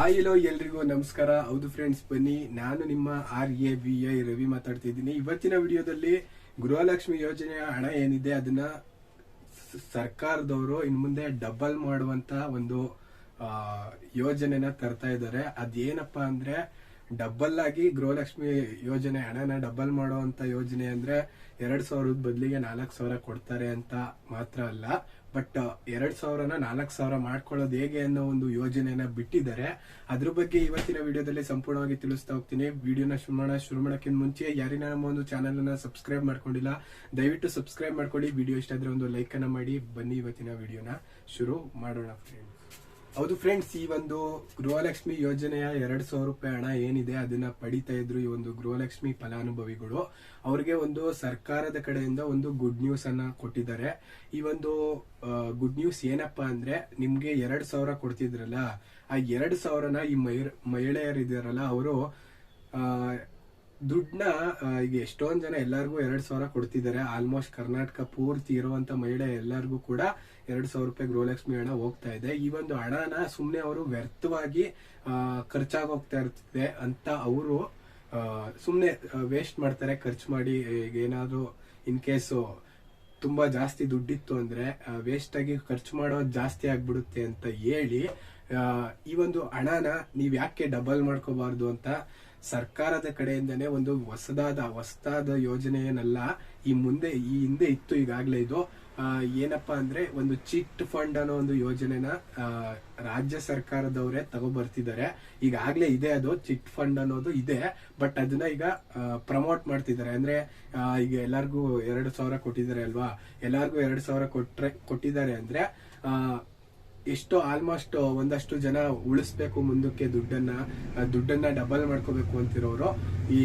ಆಯಿಲೋ ಎಲ್ರಿಗೂ. ನಮಸ್ಕಾರ. ಹೌದು ಫ್ರೆಂಡ್ಸ್ ಬನ್ನಿ. ನಾನು ನಿಮ್ಮ R A B I Ravi ಮಾತಾಡ್ತಿದ್ದೀನಿ ಇವತ್ತಿನ ವಿಡಿಯೋದಲ್ಲಿ ಗೃಹಲಕ್ಷ್ಮಿ ಯೋಜನೆಯ ಹಣ ಏನಿದೆ, ಅದನ್ನ ಸರ್ಕಾರದವರು ಇನ್ ಮುಂದೆ ಡಬಲ್ ಮಾಡುವಂತ ಒಂದು ಯೋಜನೆನ ತರ್ತಾ ಇದ್ದಾರೆ. ಅದೇನಪ್ಪ ಅಂದ್ರೆ ಡಬಲ್ ಆಗಿ ಗೃಹಲಕ್ಷ್ಮಿ ಯೋಜನೆ ಹಣನ ಡಬಲ್ ಮಾಡುವಂತ ಯೋಜನೆ ಅಂದ್ರೆ ಎರಡ್ ಸಾವಿರದ ಬದಲಿಗೆ ನಾಲ್ಕು ಸಾವಿರ ಕೊಡ್ತಾರೆ ಅಂತ ಮಾತ್ರ ಅಲ್ಲ. ಬಟ್ ಎರಡ್ ಸಾವಿರನ ನಾಲ್ಕು ಸಾವಿರ ಮಾಡ್ಕೊಳ್ಳೋದು ಹೇಗೆ ಅನ್ನೋ ಒಂದು ಯೋಜನೆಯನ್ನ ಬಿಟ್ಟಿದ್ದಾರೆ. ಅದ್ರ ಬಗ್ಗೆ ಇವತ್ತಿನ ವಿಡಿಯೋದಲ್ಲಿ ಸಂಪೂರ್ಣವಾಗಿ ತಿಳಿಸ್ತಾ ಹೋಗ್ತೀನಿ. ವಿಡಿಯೋನ ಶುರು ಮಾಡೋಣ ಶುರು ಮಾಡೋಕ್ಕಿಂತ ಮುಂಚೆ ಯಾರಿನ ನಮ್ಮ ಒಂದು ಚಾನಲ್ ಅನ್ನ ಸಬ್ಸ್ಕ್ರೈಬ್ ಮಾಡ್ಕೊಂಡಿಲ್ಲ, ದಯವಿಟ್ಟು ಸಬ್ಸ್ಕ್ರೈಬ್ ಮಾಡ್ಕೊಳ್ಳಿ. ವಿಡಿಯೋ ಇಷ್ಟ ಆದ್ರೆ ಒಂದು ಲೈಕ್ ಅನ್ನ ಮಾಡಿ. ಬನ್ನಿ ಇವತ್ತಿನ ವಿಡಿಯೋನ. ಶುರು ಮಾಡೋಣ ಫ್ರೆಂಡ್ಸ್ ಹೌದು ಫ್ರೆಂಡ್ಸ್ ಈ ಒಂದು ಗೃಹಲಕ್ಷ್ಮಿ ಯೋಜನೆಯ ಎರಡ್ ಸಾವಿರ ರೂಪಾಯಿ ಹಣ ಏನಿದೆ, ಅದನ್ನ ಪಡಿತಾ ಇದ್ರು ಈ ಒಂದು ಗೃಹಲಕ್ಷ್ಮಿ ಫಲಾನುಭವಿಗಳು. ಅವ್ರಿಗೆ ಒಂದು ಸರ್ಕಾರದ ಕಡೆಯಿಂದ ಒಂದು ಗುಡ್ ನ್ಯೂಸ್ ಅನ್ನ ಕೊಟ್ಟಿದ್ದಾರೆ. ಈ ಒಂದು ಗುಡ್ ನ್ಯೂಸ್ ಏನಪ್ಪಾ ಅಂದ್ರೆ, ನಿಮ್ಗೆ ಎರಡ್ ಸಾವಿರ ಕೊಡ್ತಿದ್ರಲ್ಲ, ಆ ಎರಡ್ ಸಾವಿರನ ಈ ಮಹಿಳ್- ಮಹಿಳೆಯರಿದಾರಲ್ಲ, ಅವರು ದುಡ್ಡನ್ನ ಈಗ ಎಷ್ಟೊಂದು ಜನ ಎಲ್ಲರಿಗೂ ಎರಡ್ ಸಾವಿರ ಕೊಡ್ತಿದ್ದಾರೆ. ಆಲ್ಮೋಸ್ಟ್ ಕರ್ನಾಟಕ ಪೂರ್ತಿ ಇರುವಂತ ಮಹಿಳೆ ಎಲ್ಲರಿಗೂ ಕೂಡ ಎರಡ್ ಸಾವಿರ ರೂಪಾಯಿ ಗೃಹಲಕ್ಷ್ಮಿ ಹಣ ಹೋಗ್ತಾ ಇದೆ. ಈ ಒಂದು ಹಣನ ಸುಮ್ಮನೆ ಅವರು ವ್ಯರ್ಥವಾಗಿ ಖರ್ಚಾಗೋಗ್ತಾ ಇರ್ತದೆ ಅಂತ ಅವರು ಸುಮ್ಮನೆ ವೇಸ್ಟ್ ಮಾಡ್ತಾರೆ. ಖರ್ಚು ಮಾಡಿ ಈಗ ಏನಾದ್ರು ಇನ್ ಕೇಸು ತುಂಬಾ ಜಾಸ್ತಿ ದುಡ್ಡಿತ್ತು ಅಂದ್ರೆ ವೇಸ್ಟ್ ಆಗಿ ಖರ್ಚು ಮಾಡೋದು ಜಾಸ್ತಿ ಆಗ್ಬಿಡುತ್ತೆ ಅಂತ ಹೇಳಿ ಈ ಒಂದು ಹಣನ ನೀವ್ ಯಾಕೆ ಡಬಲ್ ಮಾಡ್ಕೋಬಾರ್ದು ಅಂತ ಸರ್ಕಾರದ ಕಡೆಯಿಂದನೇ ಒಂದು ಹೊಸದಾದ ಹೊಸದಾದ ಯೋಜನೆ ಏನಲ್ಲ ಈ ಮುಂದೆ, ಈ ಹಿಂದೆ ಇತ್ತು ಈಗಾಗಲೇ ಇದು. ಏನಪ್ಪಾ ಅಂದ್ರೆ ಒಂದು ಚಿಟ್ ಫಂಡ್ ಅನ್ನೋ ಒಂದು ಯೋಜನೆನ ರಾಜ್ಯ ಸರ್ಕಾರದವರೇ ತಗೊಬರ್ತಿದ್ದಾರೆ. ಈಗಾಗಲೇ ಇದೆ ಅದು, ಚಿಟ್ ಫಂಡ್ ಅನ್ನೋದು ಇದೆ, ಬಟ್ ಅದನ್ನ ಈಗ ಪ್ರಮೋಟ್ ಮಾಡ್ತಿದ್ದಾರೆ. ಅಂದ್ರೆ ಈಗ ಎಲ್ಲರಿಗೂ ಎರಡು ಸಾವಿರ ಕೊಟ್ಟಿದ್ದಾರೆ ಅಲ್ವಾ? ಎಲ್ಲಾರ್ಗೂ ಎರಡು ಸಾವಿರ ಕೊಟ್ರೆ, ಕೊಟ್ಟಿದ್ದಾರೆ ಅಂದ್ರೆ ಎಷ್ಟೋ ಆಲ್ಮೋಸ್ಟ್ ಒಂದಷ್ಟು ಜನ ಉಳಿಸ್ಬೇಕು ಮುಂದಕ್ಕೆ ದುಡ್ಡನ್ನ ದುಡ್ಡನ್ನ ಡಬಲ್ ಮಾಡ್ಕೋಬೇಕು ಅಂತಿರೋರು ಈ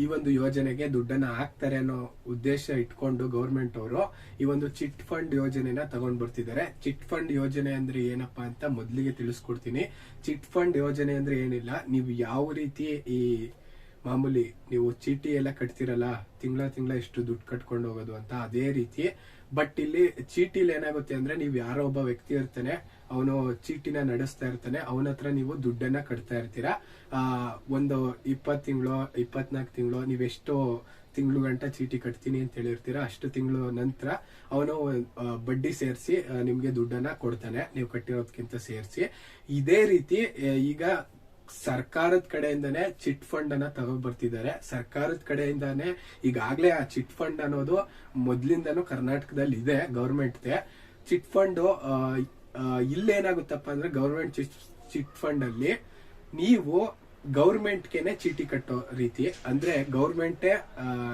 ಈ ಒಂದು ಯೋಜನೆಗೆ ದುಡ್ಡನ್ನ ಹಾಕ್ತಾರೆ ಅನ್ನೋ ಉದ್ದೇಶ ಇಟ್ಕೊಂಡು ಗೌರ್ಮೆಂಟ್ ಅವರು ಈ ಒಂದು ಚಿಟ್ ಫಂಡ್ ಯೋಜನೆನ ತಗೊಂಡ್ ಬರ್ತಿದ್ದಾರೆ. ಚಿಟ್ ಫಂಡ್ ಯೋಜನೆ ಅಂದ್ರೆ ಏನಪ್ಪಾ ಅಂತ ಮೊದಲಿಗೆ ತಿಳಿಸ್ಕೊಡ್ತೀನಿ. ಚಿಟ್ ಫಂಡ್ ಯೋಜನೆ ಅಂದ್ರೆ ಏನಿಲ್ಲ, ನೀವು ಯಾವ ರೀತಿ ಈ ಮಾಮೂಲಿ ನೀವು ಚೀಟಿ ಎಲ್ಲ ಕಟ್ತಿರಲ್ಲ, ತಿಂಗಳ ತಿಂಗಳ ಎಷ್ಟು ದುಡ್ಡು ಕಟ್ಕೊಂಡು ಹೋಗೋದು ಅಂತ, ಅದೇ ರೀತಿ ಬಟ್ ಇಲ್ಲಿ ಚೀಟಿಲಿ ಏನಾಗುತ್ತೆ ಅಂದ್ರೆ ನೀವು ಯಾರೋ ಒಬ್ಬ ವ್ಯಕ್ತಿ ಇರ್ತಾನೆ, ಅವನು ಚೀಟಿನ ನಡೆಸ್ತಾ ಇರ್ತಾನೆ, ಅವನ ಹತ್ರ ನೀವು ದುಡ್ಡನ್ನ ಕಟ್ತಾ ಇರ್ತೀರಾ? ಒಂದು ಇಪ್ಪತ್ ತಿಂಗಳು ಇಪ್ಪತ್ನಾಲ್ಕು ತಿಂಗಳು ನೀವೆಷ್ಟು ತಿಂಗಳು ಗಂಟ ಚೀಟಿ ಕಟ್ತೀನಿ ಅಂತ ಹೇಳಿರ್ತೀರಾ? ಅಷ್ಟು ತಿಂಗಳು ನಂತರ ಅವನು ಬಡ್ಡಿ ಸೇರಿಸಿ ನಿಮ್ಗೆ ದುಡ್ಡನ್ನ ಕೊಡ್ತಾನೆ, ನೀವು ಕಟ್ಟಿರೋದಕ್ಕಿಂತ ಸೇರಿಸಿ. ಇದೇ ರೀತಿ ಈಗ ಸರ್ಕಾರದ ಕಡೆಯಿಂದಾನೆ ಚಿಟ್ ಫಂಡ್ ಅನ್ನ ತಗೊಂಡ್ಬರ್ತಿದ್ದಾರೆ ಸರ್ಕಾರದ ಕಡೆಯಿಂದಾನೇ ಈಗಾಗಲೇ ಆ ಚಿಟ್ ಫಂಡ್ ಅನ್ನೋದು ಮೊದ್ಲಿಂದಾನು ಕರ್ನಾಟಕದಲ್ಲಿ ಇದೆ ಗೌರ್ಮೆಂಟ್ ಚಿಟ್ ಫಂಡ್ ಇಲ್ಲೇನಾಗುತ್ತಪ್ಪ ಅಂದ್ರೆ ಗೌರ್ಮೆಂಟ್ ಚಿಟ್ ಫಂಡ್ ಅಲ್ಲಿ ನೀವು ಗೌರ್ಮೆಂಟ್ಗೆನೆ ಚೀಟಿ ಕಟ್ಟೋ ರೀತಿ, ಅಂದ್ರೆ ಗೌರ್ಮೆಂಟೇ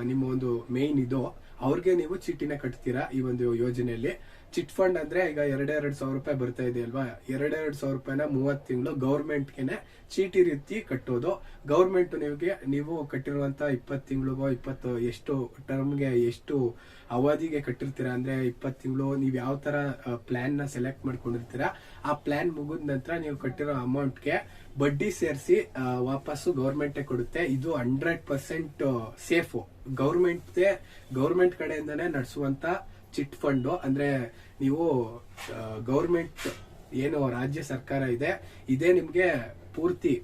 ನಿಮ್ಮ ಒಂದು ಮೇನ್ ಇದು, ಅವ್ರಿಗೆ ನೀವು ಚೀಟಿನ ಕಟ್ತೀರಾ ಈ ಒಂದು ಯೋಜನೆಯಲ್ಲಿ? ಚಿಟ್ ಫಂಡ್ ಅಂದ್ರೆ ಈಗ ಎರಡೆರಡು ಸಾವಿರ ರೂಪಾಯಿ ಬರ್ತಾ ಇದೆ ಅಲ್ವಾ? ಎರಡೆರಡು ಸಾವಿರ ರೂಪಾಯಿನ ಮೂವತ್ತು ತಿಂಗಳು ಗೌರ್ಮೆಂಟ್ಗೆನೆ ಚೀಟಿ ರೀತಿ ಕಟ್ಟೋದು. ಗೌರ್ಮೆಂಟ್ ನಿಮಗೆ, ನೀವು ಕಟ್ಟಿರುವಂತ ಇಪ್ಪತ್ತು ತಿಂಗಳಿಗೋ ಇಪ್ಪತ್ತು ಎಷ್ಟು ಟರ್ಮ್ಗೆ ಎಷ್ಟು ಅವಧಿಗೆ ಕಟ್ಟಿರ್ತೀರಾ ಅಂದ್ರೆ ಇಪ್ಪತ್ತು ತಿಂಗಳು ನೀವು ಯಾವ ತರ ಪ್ಲಾನ್ನ ಸೆಲೆಕ್ಟ್ ಮಾಡ್ಕೊಂಡಿರ್ತೀರಾ, ಆ ಪ್ಲಾನ್ ಮುಗಿದ ನಂತರ ನೀವು ಕಟ್ಟಿರೋ ಅಮೌಂಟ್ಗೆ ಬಡ್ಡಿ ಸೇರಿಸಿ ವಾಪಸ್ಸು ಗೌರ್ಮೆಂಟೇ ಕೊಡುತ್ತೆ. ಇದು hundred percent safe government government ಕಡೆಯಿಂದನೇ ನಡೆಸುವಂತ ಚಿಟ್ ಫಂಡ್ ಅಂದ್ರೆ ನೀವು ಗೌರ್ಮೆಂಟ್ ಏನು ರಾಜ್ಯ ಸರ್ಕಾರ ಇದೆ, ಇದೇ ನಿಮ್ಗೆ ಪೂರ್ತಿ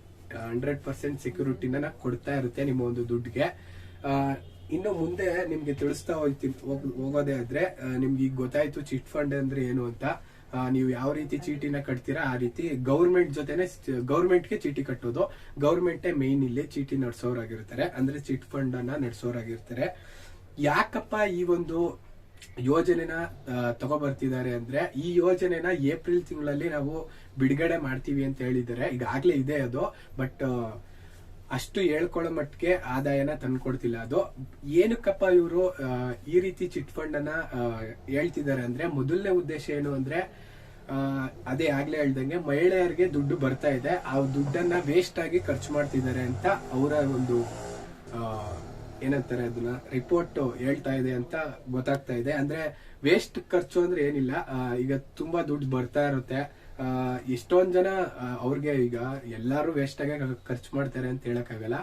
ಹಂಡ್ರೆಡ್ ಪರ್ಸೆಂಟ್ ಸೆಕ್ಯೂರಿಟಿನ ಕೊಡ್ತಾ ಇರುತ್ತೆ ನಿಮ್ಮ ಒಂದು ದುಡ್ಡಿಗೆ. ಇನ್ನು ಮುಂದೆ ನಿಮ್ಗೆ ತಿಳಿಸ್ತಾ ಹೋಗ್ತೀನಿ ಹೋಗ್- ಹೋಗೋದೇ ಆದ್ರೆ ನಿಮ್ಗೆ ಈಗ ಗೊತ್ತಾಯ್ತು ಚಿಟ್ ಫಂಡ್ ಅಂದ್ರೆ ಏನು ಅಂತ. ನೀವು ಯಾವ ರೀತಿ ಚೀಟಿನ ಕಟ್ತೀರಾ ಆ ರೀತಿ ಗೌರ್ಮೆಂಟ್ ಜೊತೆನೆ ಗೌರ್ಮೆಂಟ್ಗೆ ಚೀಟಿ ಕಟ್ಟೋದು. ಗೌರ್ಮೆಂಟೇ ಮೇನ್ ಇಲ್ಲಿ ಚೀಟಿ ನಡೆಸೋರಾಗಿರ್ತಾರೆ, ಅಂದ್ರೆ ಚಿಟ್ ಫಂಡ್ ಅನ್ನ ನಡೆಸೋರಾಗಿರ್ತಾರೆ. ಯಾಕಪ್ಪ ಈ ಒಂದು ಯೋಜನೆನ ತಗೊಬರ್ತಿದ್ದಾರೆ ಅಂದ್ರೆ, ಈ ಯೋಜನೆನ ಏಪ್ರಿಲ್ ತಿಂಗಳಲ್ಲಿ ನಾವು ಬಿಡುಗಡೆ ಮಾಡ್ತೀವಿ ಅಂತ ಹೇಳಿದ್ದಾರೆ. ಈಗಾಗಲೇ ಇದೆ ಅದು, ಬಟ್ ಅಷ್ಟು ಹೇಳ್ಕೊಳ್ಳೋ ಮಟ್ಟಿಗೆ ಆದಾಯನ ತಂದ್ಕೊಡ್ತಿಲ್ಲ. ಅದು ಏನಕ್ಕಪ್ಪ ಇವರು ಈ ರೀತಿ ಚಿಟ್ ಫಂಡ್ ಅನ್ನ ಹೇಳ್ತಿದ್ದಾರೆ ಅಂದ್ರೆ, ಮೊದಲನೇ ಉದ್ದೇಶ ಏನು ಅಂದ್ರೆ ಅದೇ ಆಗ್ಲೇ ಹೇಳ್ದಂಗೆ ಮಹಿಳೆಯರಿಗೆ ದುಡ್ಡು ಬರ್ತಾ ಇದೆ. ಆ ದುಡ್ಡನ್ನ ವೇಸ್ಟ್ ಆಗಿ ಖರ್ಚು ಮಾಡ್ತಿದ್ದಾರೆ ಅಂತ ಅವರ ಒಂದು ಏನಂತಾರೆ ಅದನ್ನ ರಿಪೋರ್ಟ್ ಹೇಳ್ತಾ ಇದೆ ಅಂತ ಗೊತ್ತಾಗ್ತಾ ಇದೆ. ಅಂದ್ರೆ ವೇಸ್ಟ್ ಖರ್ಚು ಅಂದ್ರೆ ಏನಿಲ್ಲ. ಈಗ ತುಂಬಾ ದುಡ್ಡು ಬರ್ತಾ ಇರುತ್ತೆ. ಎಷ್ಟೊಂದು ಜನ ಅವ್ರಿಗೆ ಈಗ ಎಲ್ಲಾರು ವೇಸ್ಟ್ ಆಗಿ ಖರ್ಚು ಮಾಡ್ತಾರೆ ಅಂತ ಹೇಳಕ್ಕಾಗಲ್ಲ.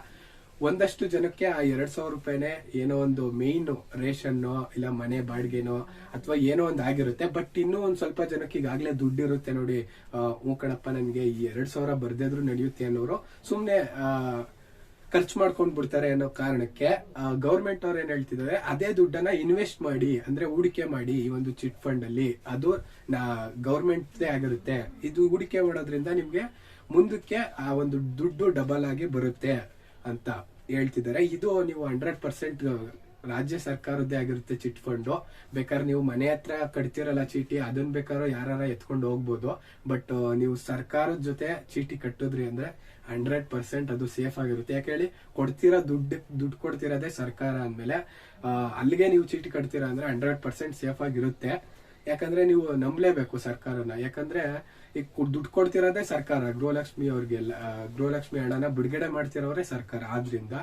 ಒಂದಷ್ಟು ಜನಕ್ಕೆ ಆ ಎರಡ್ ಸಾವಿರ ರೂಪಾಯಿನೇ ಏನೋ ಒಂದು ಮೇನ್ ರೇಷನ್ನೋ ಇಲ್ಲ ಮನೆ ಬಾಡಿಗೆನೋ ಅಥವಾ ಏನೋ ಒಂದು ಆಗಿರುತ್ತೆ. ಬಟ್ ಇನ್ನೂ ಒಂದು ಸ್ವಲ್ಪ ಜನಕ್ಕೆ ಈಗಾಗಲೇ ದುಡ್ಡು ಇರುತ್ತೆ ನೋಡಿ. ಹ್ಞೂ ಕಣಪ್ಪ, ನನಗೆ ಈ ಎರಡ್ ಸಾವಿರ ಬರ್ದಿದ್ರು ನಡೆಯುತ್ತೆ ಅನ್ನೋರು ಸುಮ್ಮನೆ ಖರ್ಚು ಮಾಡ್ಕೊಂಡ್ ಬಿಡ್ತಾರೆ ಅನ್ನೋ ಕಾರಣಕ್ಕೆ ಗೌರ್ಮೆಂಟ್ ಅವ್ರು ಏನ್ ಹೇಳ್ತಿದ್ದಾರೆ, ಅದೇ ದುಡ್ಡನ್ನ ಇನ್ವೆಸ್ಟ್ ಮಾಡಿ, ಅಂದ್ರೆ ಹೂಡಿಕೆ ಮಾಡಿ ಈ ಒಂದು ಚಿಟ್ ಫಂಡ್ ಅಲ್ಲಿ. ಅದು ನಾ ಗೌರ್ಮೆಂಟ್ ಆಗಿರುತ್ತೆ. ಇದು ಹೂಡಿಕೆ ಮಾಡೋದ್ರಿಂದ ನಿಮ್ಗೆ ಮುಂದಕ್ಕೆ ಆ ಒಂದು ದುಡ್ಡು ಡಬಲ್ ಆಗಿ ಬರುತ್ತೆ ಅಂತ ಹೇಳ್ತಿದ್ದಾರೆ. ಇದು ನೀವು ಹಂಡ್ರೆಡ್ ಪರ್ಸೆಂಟ್ ರಾಜ್ಯ ಸರ್ಕಾರದ್ದೇ ಆಗಿರುತ್ತೆ ಚಿಟ್ ಬೇಕಾದ್ರೆ ನೀವು ಮನೆ ಹತ್ರ ಕಟ್ತಿರಲ್ಲ ಚೀಟಿ ಅದನ್ನ ಬೇಕಾದ್ರೂ ಯಾರ ಎತ್ಕೊಂಡು ಹೋಗ್ಬೋದು. ಬಟ್ ನೀವು ಸರ್ಕಾರದ ಜೊತೆ ಚೀಟಿ ಕಟ್ಟಿದ್ರಿ ಅಂದ್ರೆ ಹಂಡ್ರೆಡ್ ಪರ್ಸೆಂಟ್ ಅದು ಸೇಫ್ ಆಗಿರುತ್ತೆ. ಯಾಕೆ ಹೇಳಿ, ಕೊಡ್ತಿರೋ ದುಡ್ಡು ದುಡ್ಡು ಕೊಡ್ತಿರೋದೇ ಸರ್ಕಾರ ಅಂದಮೇಲೆ ಅಲ್ಲಿಗೆ ನೀವು ಚೀಟಿ ಕಟ್ತೀರಾ ಅಂದ್ರೆ ಹಂಡ್ರೆಡ್ ಪರ್ಸೆಂಟ್ ಸೇಫ್ ಆಗಿರುತ್ತೆ. ಯಾಕಂದ್ರೆ ನೀವು ನಂಬಲೇಬೇಕು ಸರ್ಕಾರನ. ಯಾಕಂದ್ರೆ ಈಗ ದುಡ್ಡು ಕೊಡ್ತಿರೋದೇ ಸರ್ಕಾರ. ಗೃಹಲಕ್ಷ್ಮಿ ಅವ್ರಿಗೆಲ್ಲ ಗೃಹಲಕ್ಷ್ಮಿ ಹಣನ ಬಿಡುಗಡೆ ಮಾಡ್ತಿರೋರೇ ಸರ್ಕಾರ ಆದ್ರಿಂದ.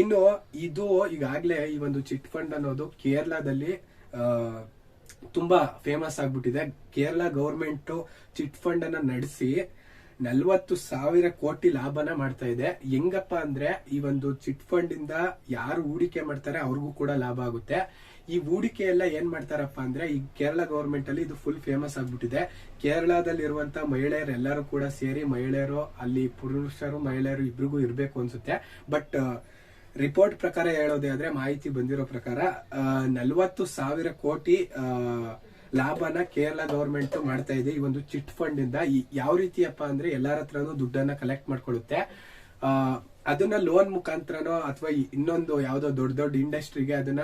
ಇನ್ನು ಇದು ಈಗಾಗಲೇ ಈ ಒಂದು ಚಿಟ್ ಫಂಡ್ ಅನ್ನೋದು ಕೇರಳದಲ್ಲಿ ತುಂಬಾ ಫೇಮಸ್ ಆಗ್ಬಿಟ್ಟಿದೆ. ಕೇರಳ ಗೌರ್ಮೆಂಟ್ ಚಿಟ್ ಫಂಡ್ ಅನ್ನ ನಡೆಸಿ ನಲ್ವತ್ತು ಸಾವಿರ ಕೋಟಿ ಲಾಭನ ಮಾಡ್ತಾ ಇದೆ. ಹೆಂಗಪ್ಪ ಅಂದ್ರೆ ಈ ಒಂದು ಚಿಟ್ ಫಂಡ್ ಇಂದ ಯಾರು ಹೂಡಿಕೆ ಮಾಡ್ತಾರೆ ಅವ್ರಿಗೂ ಕೂಡ ಲಾಭ ಆಗುತ್ತೆ. ಈ ಹೂಡಿಕೆ ಎಲ್ಲ ಏನ್ ಮಾಡ್ತಾರಪ್ಪ ಅಂದ್ರೆ ಈ ಕೇರಳ ಗೌರ್ಮೆಂಟ್ ಅಲ್ಲಿ ಇದು ಫುಲ್ ಫೇಮಸ್ ಆಗ್ಬಿಟ್ಟಿದೆ. ಕೇರಳದಲ್ಲಿ ಇರುವಂತ ಮಹಿಳೆಯರು ಎಲ್ಲರೂ ಕೂಡ ಸೇರಿ ಮಹಿಳೆಯರು, ಅಲ್ಲಿ ಪುರುಷರು, ಮಹಿಳೆಯರು ಇಬ್ರಿಗೂ ಇರಬೇಕು ಅನ್ಸುತ್ತೆ. ಬಟ್ ರಿಪೋರ್ಟ್ ಪ್ರಕಾರ ಹೇಳೋದೇ ಆದ್ರೆ ಮಾಹಿತಿ ಬಂದಿರೋ ಪ್ರಕಾರ ನಲ್ವತ್ತು ಸಾವಿರ ಕೋಟಿ ಲಾಭನ ಕೇರಳ ಗವರ್ಮೆಂಟ್ ಮಾಡ್ತಾ ಇದೆ. ಈ ಒಂದು ಚಿಟ್ ಫಂಡ್ ಇಂದ ಯಾವ ರೀತಿಯಪ್ಪ ಅಂದ್ರೆ ಎಲ್ಲಾರ ಹತ್ರನೂ ದುಡ್ಡನ್ನ ಕಲೆಕ್ಟ್ ಮಾಡ್ಕೊಳ್ಳುತ್ತೆ. ಅದನ್ನ ಲೋನ್ ಮುಖಾಂತರನೋ ಅಥವಾ ಇನ್ನೊಂದು ಯಾವ್ದೋ ದೊಡ್ಡ ದೊಡ್ಡ ಇಂಡಸ್ಟ್ರಿಗೆ ಅದನ್ನ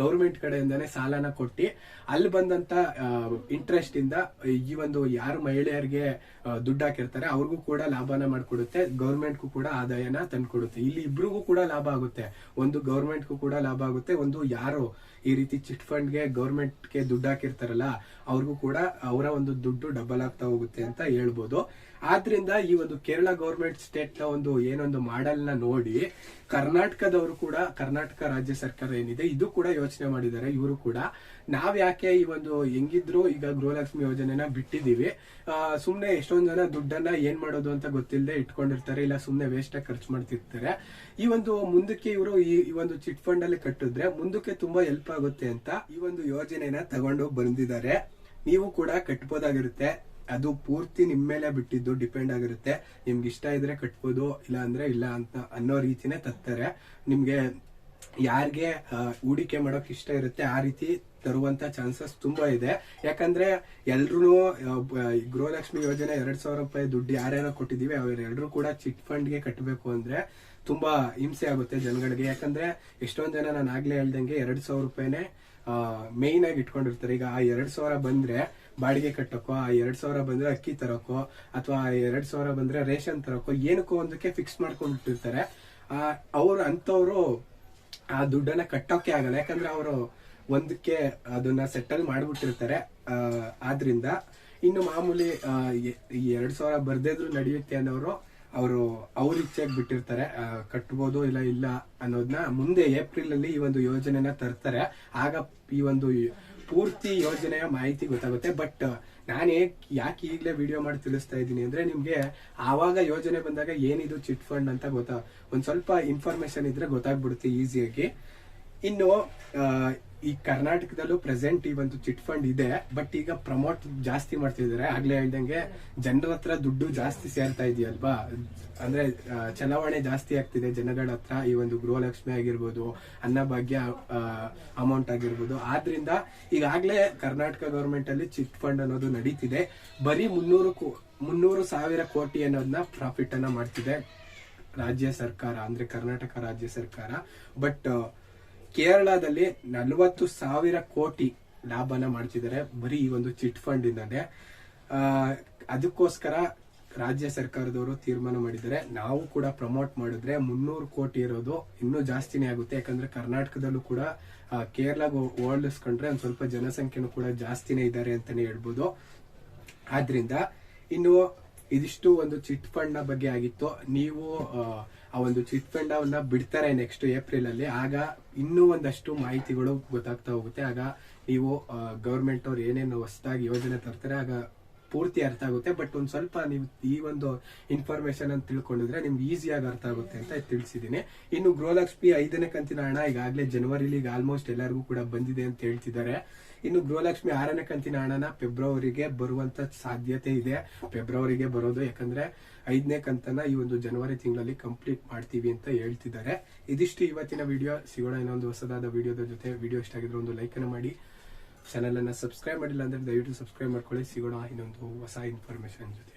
ಗೌರ್ಮೆಂಟ್ ಕಡೆಯಿಂದಾನೇ ಸಾಲನ ಕೊಟ್ಟು, ಅಲ್ಲಿ ಬಂದಂತ ಇಂಟ್ರೆಸ್ಟ್ ಇಂದ ಈ ಒಂದು ಯಾರು ಮಹಿಳೆಯರಿಗೆ ದುಡ್ಡು ಹಾಕಿರ್ತಾರೆ, ಅವ್ರಿಗೂ ಕೂಡ ಲಾಭನ ಮಾಡ್ಕೊಡುತ್ತೆ ಗೌರ್ಮೆಂಟ್ಗೂ ಕೂಡ ಆದಾಯನ ತಂದ್ಕೊಡುತ್ತೆ. ಇಲ್ಲಿ ಇಬ್ರಿಗೂ ಕೂಡ ಲಾಭ ಆಗುತ್ತೆ. ಒಂದು ಗೌರ್ಮೆಂಟ್ಗೂ ಕೂಡ ಲಾಭ ಆಗುತ್ತೆ. ಒಂದು ಯಾರು ಈ ರೀತಿ ಚಿಟ್ ಫಂಡ್ಗೆ ಗೌರ್ಮೆಂಟ್ಗೆ ದುಡ್ಡು ಹಾಕಿರ್ತಾರಲ್ಲ, ಅವ್ರಿಗೂ ಕೂಡ ಅವರ ಒಂದು ದುಡ್ಡು ಡಬಲ್ ಆಗ್ತಾ ಹೋಗುತ್ತೆ ಅಂತ ಹೇಳ್ಬೋದು. ಆದ್ರಿಂದ ಈ ಒಂದು ಕೇರಳ ಗೌರ್ಮೆಂಟ್ ಸ್ಟೇಟ್ನ ಒಂದು ಏನೊಂದು ಮಾಡೆಲ್ನ ನೋಡಿ ಕರ್ನಾಟಕದವರು ಕೂಡ, ಕರ್ನಾಟಕ ರಾಜ್ಯ ಸರ್ಕಾರ ಏನಿದೆ, ಇದು ಕೂಡ ಯೋಚನೆ ಮಾಡಿದ್ದಾರೆ. ಇವರು ಕೂಡ ನಾವ್ ಯಾಕೆ ಈ ಒಂದು ಹೆಂಗಿದ್ರು ಈಗ ಗೃಹಲಕ್ಷ್ಮಿ ಯೋಜನೆನ ಬಿಟ್ಟಿದೀವಿ ಸುಮ್ನೆ ಎಷ್ಟೊಂದ್ ಜನ ದುಡ್ಡನ್ನ ಏನ್ ಮಾಡೋದು ಅಂತ ಗೊತ್ತಿಲ್ಲದೆ ಇಟ್ಕೊಂಡಿರ್ತಾರೆ, ಇಲ್ಲ ಸುಮ್ನೆ ವೇಸ್ಟ್ ಆಗಿ ಖರ್ಚು ಮಾಡ್ತಿರ್ತಾರೆ. ಈ ಒಂದು ಮುಂದಕ್ಕೆ ಇವರು ಈ ಒಂದು ಚಿಟ್ ಫಂಡ್ ಅಲ್ಲಿ ಕಟ್ಟಿದ್ರೆ ಮುಂದಕ್ಕೆ ತುಂಬಾ ಹೆಲ್ಪ್ ಆಗುತ್ತೆ ಅಂತ ಈ ಒಂದು ಯೋಜನೆನ ತಗೊಂಡು ಬಂದಿದ್ದಾರೆ. ನೀವು ಕೂಡ ಕಟ್ಬೋದಾಗಿರುತ್ತೆ. ಅದು ಪೂರ್ತಿ ನಿಮ್ಮ ಮೇಲೆ ಬಿಟ್ಟಿದ್ದು, ಡಿಪೆಂಡ್ ಆಗಿರುತ್ತೆ. ನಿಮ್ಗೆ ಇಷ್ಟ ಇದ್ರೆ ಕಟ್ಬೋದು, ಇಲ್ಲ ಅಂದ್ರೆ ಇಲ್ಲ ಅಂತ ಅನ್ನೋ ರೀತಿನೇ ತತ್ತಾರೆ ನಿಮ್ಗೆ ಯಾರಿಗೆ ಹೂಡಿಕೆ ಮಾಡೋಕೆ ಇಷ್ಟ ಇರುತ್ತೆ, ಆ ರೀತಿ ತರುವಂತ ಚಾನ್ಸಸ್ ತುಂಬಾ ಇದೆ. ಯಾಕಂದ್ರೆ ಎಲ್ರು ಗೃಹಲಕ್ಷ್ಮಿ ಯೋಜನೆ ಎರಡ್ ಸಾವಿರ ರೂಪಾಯಿ ದುಡ್ಡು ಯಾರ್ಯಾರೋ ಕೊಟ್ಟಿದೀವಿ ಅವರೆಲ್ಲರೂ ಕೂಡ ಚಿಟ್ ಫಂಡ್ಗೆ ಕಟ್ಟಬೇಕು ಅಂದ್ರೆ ತುಂಬಾ ಹಿಂಸೆ ಆಗುತ್ತೆ ಜನಗಳಿಗೆ. ಯಾಕಂದ್ರೆ ಎಷ್ಟೊಂದ್ ಜನ ನಾನು ಆಗ್ಲೇ ಹೇಳ್ದಂಗೆ ಎರಡ್ ಸಾವಿರ ರೂಪಾಯಿನೇ ಮೇಯ್ನ್ ಆಗಿ ಇಟ್ಕೊಂಡಿರ್ತಾರೆ. ಈಗ ಆ ಎರಡ್ ಸಾವಿರ ಬಂದ್ರೆ ಬಾಡಿಗೆ ಕಟ್ಟೋಕೋ, ಆ ಎರಡ್ ಸಾವಿರ ಬಂದ್ರೆ ಅಕ್ಕಿ ತರೋಕೋ, ಅಥವಾ ಎರಡು ಸಾವಿರ ಬಂದ್ರೆ ರೇಷನ್ ತರೋಕೋ, ಏನಕ್ಕೋ ಒಂದಕ್ಕೆ ಫಿಕ್ಸ್ ಮಾಡ್ಕೊಂಡ್ಬಿಟ್ಟಿರ್ತಾರೆ. ಆ, ಅವ್ರು ಅಂತವ್ರು ಆ ದುಡ್ಡನ್ನ ಕಟ್ಟೋಕೆ ಆಗಲ್ಲ. ಯಾಕಂದ್ರೆ ಅವರು ಒಂದಕ್ಕೆ ಅದನ್ನ ಸೆಟಲ್ ಮಾಡ್ಬಿಟ್ಟಿರ್ತಾರೆ. ಆದ್ರಿಂದ ಇನ್ನು ಮಾಮೂಲಿ ಎರಡ್ ಸಾವಿರ ಬರ್ದೇದ್ರು ನಡೆಯುತ್ತೆ ಅನ್ನೋರು ಅವರು ಅವ್ರ ಇಚ್ಛೆಗೆ ಬಿಟ್ಟಿರ್ತಾರೆ. ಕಟ್ಬೋದು ಇಲ್ಲ ಇಲ್ಲ ಅನ್ನೋದನ್ನ ಮುಂದೆ ಏಪ್ರಿಲ್ ಅಲ್ಲಿ ಈ ಒಂದು ಯೋಜನೆನ ತರ್ತಾರೆ. ಆಗ ಈ ಒಂದು ಪೂರ್ತಿ ಯೋಜನೆಯ ಮಾಹಿತಿ ಗೊತ್ತಾಗುತ್ತೆ. ಬಟ್ ನಾನು ಯಾಕೆ ಈಗಲೇ ವಿಡಿಯೋ ಮಾಡಿ ತಿಳಿಸ್ತಾ ಇದ್ದೀನಿ ಅಂದ್ರೆ ನಿಮ್ಗೆ ಆವಾಗ ಯೋಜನೆ ಬಂದಾಗ ಏನಿದು ಚಿಟ್ ಫಂಡ್ ಅಂತ ಗೊತ್ತಾ, ಒಂದ್ ಸ್ವಲ್ಪ ಇನ್ಫಾರ್ಮೇಶನ್ ಇದ್ರೆ ಗೊತ್ತಾಗ್ಬಿಡುತ್ತೆ ಈಸಿಯಾಗಿ ಇನ್ನು ಈ ಕರ್ನಾಟಕದಲ್ಲೂ ಪ್ರೆಸೆಂಟ್ ಈ ಒಂದು ಚಿಟ್ ಫಂಡ್ ಇದೆ ಬಟ್ ಈಗ ಪ್ರಮೋಟ್ ಜಾಸ್ತಿ ಮಾಡ್ತಿದ್ದಾರೆ. ಆಗ್ಲೇ ಹೇಳ್ದಂಗೆ ಜನರ ಹತ್ರ ದುಡ್ಡು ಜಾಸ್ತಿ ಸೇರ್ತಾ ಇದೆಯಲ್ವಾ? ಅಂದ್ರೆ ಚಲಾವಣೆ ಜಾಸ್ತಿ ಆಗ್ತಿದೆ ಜನಗಳ ಹತ್ರ. ಈ ಒಂದು ಗೃಹಲಕ್ಷ್ಮಿ ಆಗಿರ್ಬೋದು, ಅನ್ನಭಾಗ್ಯ ಅಮೌಂಟ್ ಆಗಿರ್ಬೋದು. ಆದ್ರಿಂದ ಈಗಾಗ್ಲೇ ಕರ್ನಾಟಕ ಗವರ್ಮೆಂಟ್ ಅಲ್ಲಿ ಚಿಟ್ ಫಂಡ್ ಅನ್ನೋದು ನಡೀತಿದೆ. ಬರೀ ಮುನ್ನೂರು ಮುನ್ನೂರು ಸಾವಿರ ಕೋಟಿ ಅನ್ನೋದನ್ನ ಪ್ರಾಫಿಟ್ ಅನ್ನ ಮಾಡ್ತಿದೆ ರಾಜ್ಯ ಸರ್ಕಾರ, ಅಂದ್ರೆ ಕರ್ನಾಟಕ ರಾಜ್ಯ ಸರ್ಕಾರ. ಬಟ್ ಕೇರಳದಲ್ಲಿ ನಲವತ್ತು ಸಾವಿರ ಕೋಟಿ ಲಾಭನ ಮಾಡ್ತಿದ್ದಾರೆ ಬರೀ ಈ ಒಂದು ಚಿಟ್ ಫಂಡ್ ಇಂದಾನೆ ಅದಕ್ಕೋಸ್ಕರ ರಾಜ್ಯ ಸರ್ಕಾರದವರು ತೀರ್ಮಾನ ಮಾಡಿದ್ದಾರೆ. ನಾವು ಕೂಡ ಪ್ರಮೋಟ್ ಮಾಡಿದ್ರೆ ಮುನ್ನೂರು ಕೋಟಿ ಇರೋದು ಇನ್ನೂ ಜಾಸ್ತಿನೇ ಆಗುತ್ತೆ. ಯಾಕಂದ್ರೆ ಕರ್ನಾಟಕದಲ್ಲೂ ಕೂಡ ಕೇರಳ ಕೇರಳಗೆ ಹೋಲಿಸ್ಕೊಂಡ್ರೆ ಒಂದ್ ಸ್ವಲ್ಪ ಜನಸಂಖ್ಯೆನೂ ಕೂಡ ಜಾಸ್ತಿನೇ ಇದ್ದಾರೆ ಅಂತಾನೆ ಹೇಳ್ಬೋದು. ಆದ್ರಿಂದ ಇನ್ನು ಇದಿಷ್ಟು ಒಂದು ಚಿಟ್ ಫಂಡ್ನ ಬಗ್ಗೆ ಆಗಿತ್ತು. ನೀವು ಆ, ಒಂದು ಚಿಟ್ ಫಂಡ್ ಅವನ್ನ ಬಿಡ್ತಾರೆ ನೆಕ್ಸ್ಟ್ ಏಪ್ರಿಲ್ ಅಲ್ಲಿ ಆಗ ಇನ್ನೂ ಒಂದಷ್ಟು ಮಾಹಿತಿಗಳು ಗೊತ್ತಾಗ್ತಾ ಹೋಗುತ್ತೆ. ಆಗ ನೀವು ಗವರ್ಮೆಂಟ್ ಅವ್ರು ಏನೇನು ಹೊಸದಾಗಿ ಯೋಜನೆ ತರ್ತಾರೆ ಆಗ ಪೂರ್ತಿ ಅರ್ಥ ಆಗುತ್ತೆ. ಬಟ್ ಒಂದು ಸ್ವಲ್ಪ ನೀವು ಈ ಒಂದು ಇನ್ಫಾರ್ಮೇಶನ್ ಅಂತ ತಿಳ್ಕೊಂಡಿದ್ರೆ ನಿಮ್ಗೆ ಈಸಿಯಾಗಿ ಅರ್ಥ ಆಗುತ್ತೆ ಅಂತ ತಿಳಿಸಿದೀನಿ ಇನ್ನು ಗ್ರೋಲಕ್ಸ್ ಪಿ ಐದನೇ ಕಂತಿನ ಹಣ ಈಗಾಗಲೇ ಜನವರಿಲಿ ಈಗ ಆಲ್ಮೋಸ್ಟ್ ಎಲ್ಲರಿಗೂ ಕೂಡ ಬಂದಿದೆ ಅಂತ ಹೇಳ್ತಿದ್ದಾರೆ. ಇನ್ನು ಗೃಹಲಕ್ಷ್ಮಿ ಆರನೇ ಕಂತಿನ ಹಣನ ಫೆಬ್ರವರಿಗೆ ಬರುವಂತ ಸಾಧ್ಯತೆ ಇದೆ. ಫೆಬ್ರವರಿಗೆ ಬರೋದು ಯಾಕಂದ್ರೆ ಐದನೇ ಕಂತನ ಈ ಒಂದು ಜನವರಿ ತಿಂಗಳಲ್ಲಿ ಕಂಪ್ಲೀಟ್ ಮಾಡ್ತೀವಿ ಅಂತ ಹೇಳ್ತಿದ್ದಾರೆ. ಇದಿಷ್ಟು ಇವತ್ತಿನ ವಿಡಿಯೋ. ಸಿಗೋಣ ಇನ್ನೊಂದು ಹೊಸದಾದ ವಿಡಿಯೋದ ಜೊತೆ. ವಿಡಿಯೋ ಇಷ್ಟ ಆಗಿದ್ರೆ ಒಂದು ಲೈಕ್ ಅನ್ನು ಮಾಡಿ. ಚಾನಲ್ ಅನ್ನ ಸಬ್ಸ್ಕ್ರೈಬ್ ಮಾಡಿಲ್ಲ ಅಂದ್ರೆ ದಯವಿಟ್ಟು ಸಬ್ಸ್ಕ್ರೈಬ್ ಮಾಡ್ಕೊಳ್ಳಿ. ಸಿಗೋಣ ಇನ್ನೊಂದು ಹೊಸ ಇನ್ಫಾರ್ಮೇಶನ್ ಜೊತೆ.